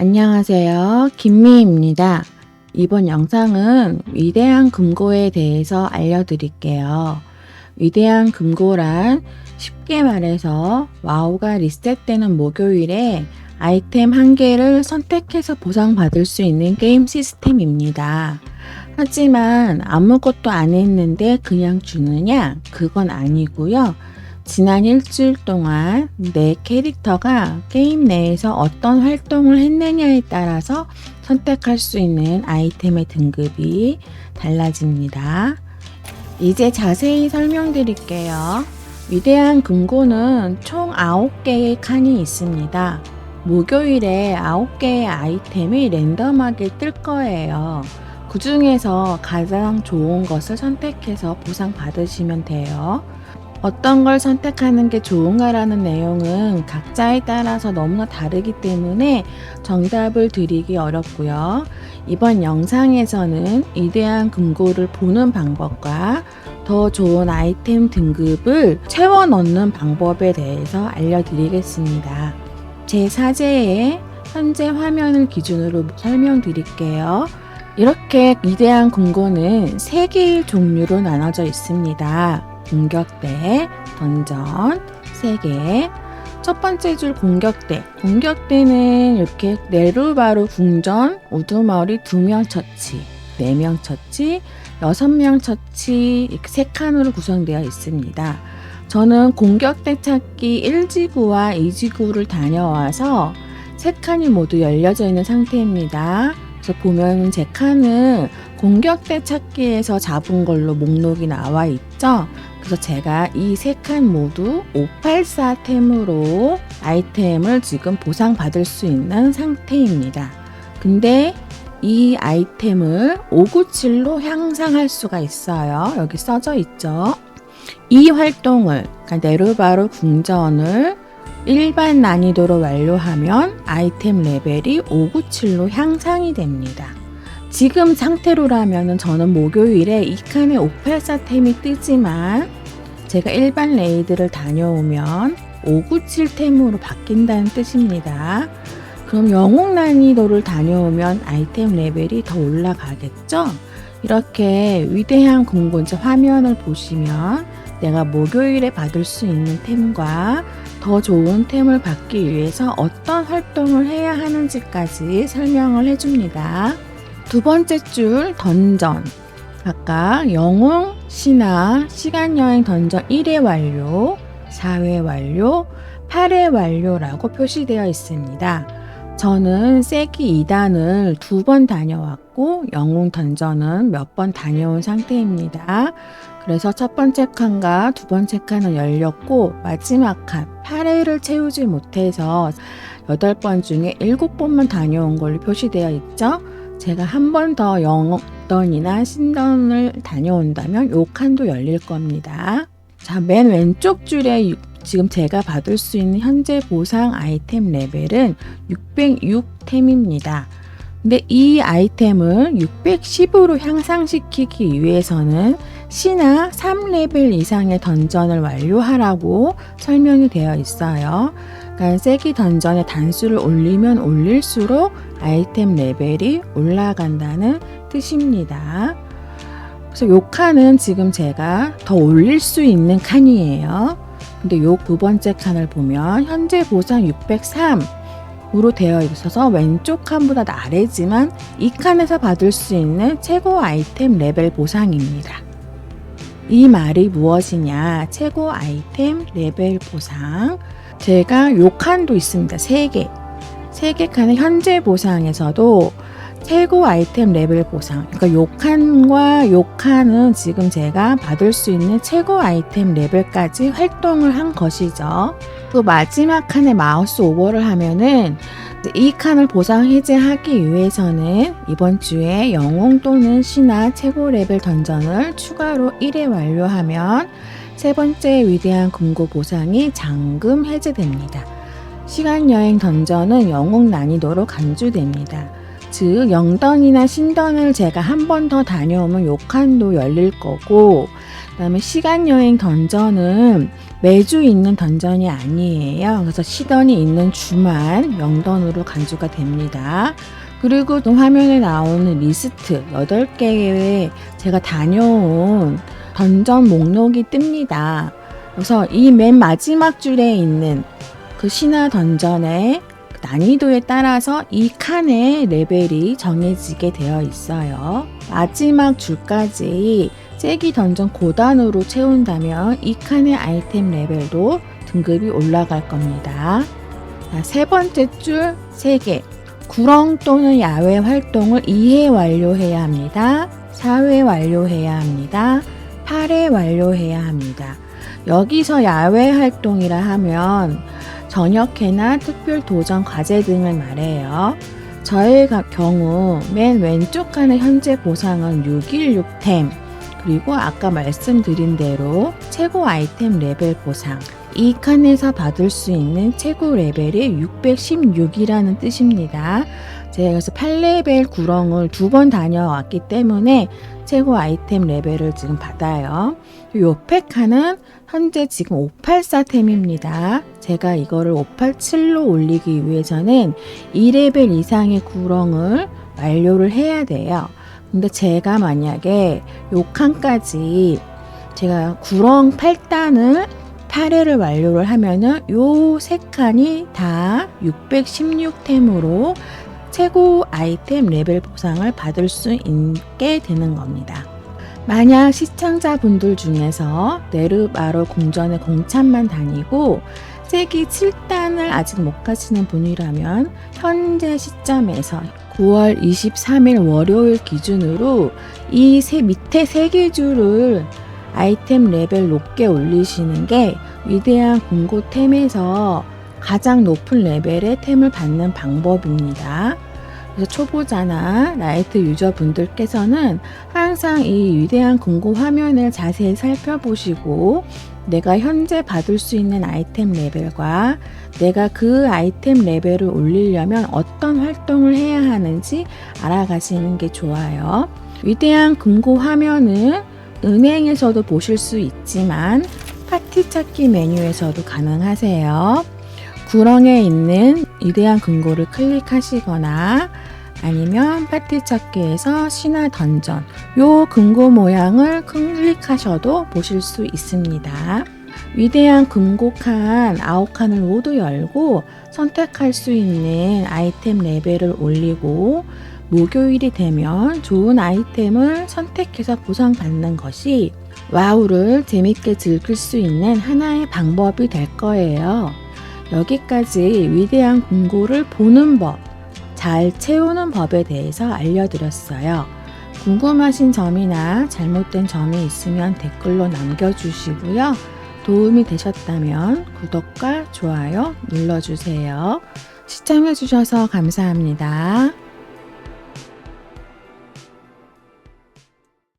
안녕하세요. 김미입니다. 이번 영상은 위대한 금고에 대해서 알려드릴게요. 위대한 금고란 쉽게 말해서 와우가 리셋되는 목요일에 아이템 한 개를 선택해서 보상받을 수 있는 게임 시스템입니다. 하지만 아무것도 안 했는데 그냥 주느냐? 그건 아니고요. 지난 일주일 동안 내 캐릭터가 게임 내에서 어떤 활동을 했느냐에 따라서 선택할 수 있는 아이템의 등급이 달라집니다. 이제 자세히 설명드릴게요. 위대한 금고는 총 9개의 칸이 있습니다. 목요일에 9개의 아이템이 랜덤하게 뜰 거예요. 그 중에서 가장 좋은 것을 선택해서 보상 받으시면 돼요. 어떤 걸 선택하는 게 좋은가라는 내용은 각자에 따라서 너무나 다르기 때문에 정답을 드리기 어렵고요. 이번 영상에서는 위대한 금고를 보는 방법과 더 좋은 아이템 등급을 채워 넣는 방법에 대해서 알려드리겠습니다. 제 사제에 현재 화면을 기준으로 설명드릴게요. 이렇게 위대한 금고는 3개의 종류로 나눠져 있습니다. 공격대, 던전, 3개. 첫 번째 줄 공격대. 공격대는 이렇게 네루바루 궁전, 우두머리 2명 처치, 4명 처치, 6명 처치 이렇게 3칸으로 구성되어 있습니다. 저는 공격대 찾기 1지구와 2지구를 다녀와서 3칸이 모두 열려져 있는 상태입니다. 그래서 보면 제 칸은 공격대 찾기에서 잡은 걸로 목록이 나와 있죠. 그래서 제가 이 세 칸 모두 584 템으로 아이템을 지금 보상받을 수 있는 상태입니다. 근데 이 아이템을 597로 향상할 수가 있어요. 여기 써져 있죠. 이 활동을, 그러니까 네르바로 궁전을 일반 난이도로 완료하면 아이템 레벨이 597로 향상이 됩니다. 지금 상태로라면 저는 목요일에 이 칸에 584템이 뜨지만 제가 일반 레이드를 다녀오면 597템으로 바뀐다는 뜻입니다. 그럼 영웅 난이도를 다녀오면 아이템 레벨이 더 올라가겠죠? 이렇게 위대한 공군자 화면을 보시면 내가 목요일에 받을 수 있는 템과 더 좋은 템을 받기 위해서 어떤 활동을 해야 하는지까지 설명을 해줍니다. 두 번째 줄 던전. 각각 영웅, 신화, 시간여행 던전 1회 완료, 4회 완료, 8회 완료라고 표시되어 있습니다. 저는 세기 2단을 두 번 다녀왔고 영웅 던전은 몇 번 다녀온 상태입니다. 그래서 첫 번째 칸과 두 번째 칸은 열렸고 마지막 칸 8회를 채우지 못해서 8번 중에 7번만 다녀온 걸로 표시되어 있죠. 제가 한 번 더 영업던이나 신던을 다녀온다면 요 칸도 열릴 겁니다. 자, 맨 왼쪽 줄에 지금 제가 받을 수 있는 현재 보상 아이템 레벨은 606템입니다. 근데 이 아이템을 610으로 향상시키기 위해서는 신화 3레벨 이상의 던전을 완료하라고 설명이 되어 있어요. 그러니까 세기 던전의 단수를 올리면 올릴수록 아이템 레벨이 올라간다는 뜻입니다. 그래서 요 칸은 지금 제가 더 올릴 수 있는 칸이에요. 근데 요 두 번째 칸을 보면 현재 보상 603 으로 되어 있어서 왼쪽 칸보다 아래지만 이 칸에서 받을 수 있는 최고 아이템 레벨 보상입니다. 이 말이 무엇이냐? 최고 아이템 레벨 보상. 제가 요 칸도 있습니다. 3개. 3개 칸의 현재 보상에서도 최고 아이템 레벨 보상. 그러니까 요 칸은 지금 제가 받을 수 있는 최고 아이템 레벨까지 활동을 한 것이죠. 또 마지막 칸에 마우스 오버를 하면은 이 칸을 보상 해제하기 위해서는 이번 주에 영웅 또는 신화 최고 레벨 던전을 추가로 1회 완료하면 세 번째 위대한 금고 보상이 잠금 해제됩니다. 시간 여행 던전은 영웅 난이도로 간주됩니다. 즉 영던이나 신던을 제가 한 번 더 다녀오면 요 칸도 열릴 거고 그다음에 시간 여행 던전은 매주 있는 던전이 아니에요. 그래서 시던이 있는 주만 명던으로 간주가 됩니다. 그리고 또 화면에 나오는 리스트 8개의 제가 다녀온 던전 목록이 뜹니다. 그래서 이 맨 마지막 줄에 있는 그 신화 던전의 난이도에 따라서 이 칸의 레벨이 정해지게 되어 있어요. 마지막 줄까지 쐐기 던전 고단으로 채운다면 이 칸의 아이템 레벨도 등급이 올라갈 겁니다. 자, 세 번째 줄 3개. 구렁 또는 야외 활동을 2회 완료해야 합니다. 4회 완료해야 합니다. 8회 완료해야 합니다. 여기서 야외 활동이라 하면 저녁회나 특별 도전 과제 등을 말해요. 저의 가- 경우 맨 왼쪽 칸의 현재 보상은 616템 그리고 아까 말씀드린 대로 최고 아이템 레벨 보상 이 칸에서 받을 수 있는 최고 레벨이 616이라는 뜻입니다. 제가 그래서 8레벨 구렁을 두 번 다녀왔기 때문에 최고 아이템 레벨을 지금 받아요. 요 팩카는 현재 지금 584템입니다. 제가 이거를 587로 올리기 위해서는 2레벨 이상의 구렁을 완료를 해야 돼요. 근데 제가 만약에 요 칸까지 제가 구렁 8단을 8회를 완료를 하면은 요 세 칸이 다 616템으로 최고 아이템 레벨 보상을 받을 수 있게 되는 겁니다. 만약 시청자분들 중에서 네르마로 궁전에 공참만 다니고 세기 7단을 아직 못 가시는 분이라면 현재 시점에서 9월 23일 월요일 기준으로 이 세 밑에 세 개 줄을 아이템 레벨 높게 올리시는 게 위대한 공고템에서 가장 높은 레벨의 템을 받는 방법입니다. 그래서 초보자나 라이트 유저분들께서는 항상 이 위대한 공고 화면을 자세히 살펴보시고 내가 현재 받을 수 있는 아이템 레벨과 내가 그 아이템 레벨을 올리려면 어떤 활동을 해야 하는지 알아가시는 게 좋아요. 위대한 금고 화면은 은행에서도 보실 수 있지만 파티 찾기 메뉴에서도 가능하세요. 구렁에 있는 위대한 금고를 클릭하시거나 아니면 파티 찾기에서 신화 던전 요 금고 모양을 클릭하셔도 보실 수 있습니다. 위대한 금고 칸 9칸을 모두 열고 선택할 수 있는 아이템 레벨을 올리고 목요일이 되면 좋은 아이템을 선택해서 보상받는 것이 와우를 재밌게 즐길 수 있는 하나의 방법이 될 거예요. 여기까지 위대한 공고를 보는 법, 잘 채우는 법에 대해서 알려드렸어요. 궁금하신 점이나 잘못된 점이 있으면 댓글로 남겨주시고요. 도움이 되셨다면 구독과 좋아요 눌러주세요. 시청해주셔서 감사합니다.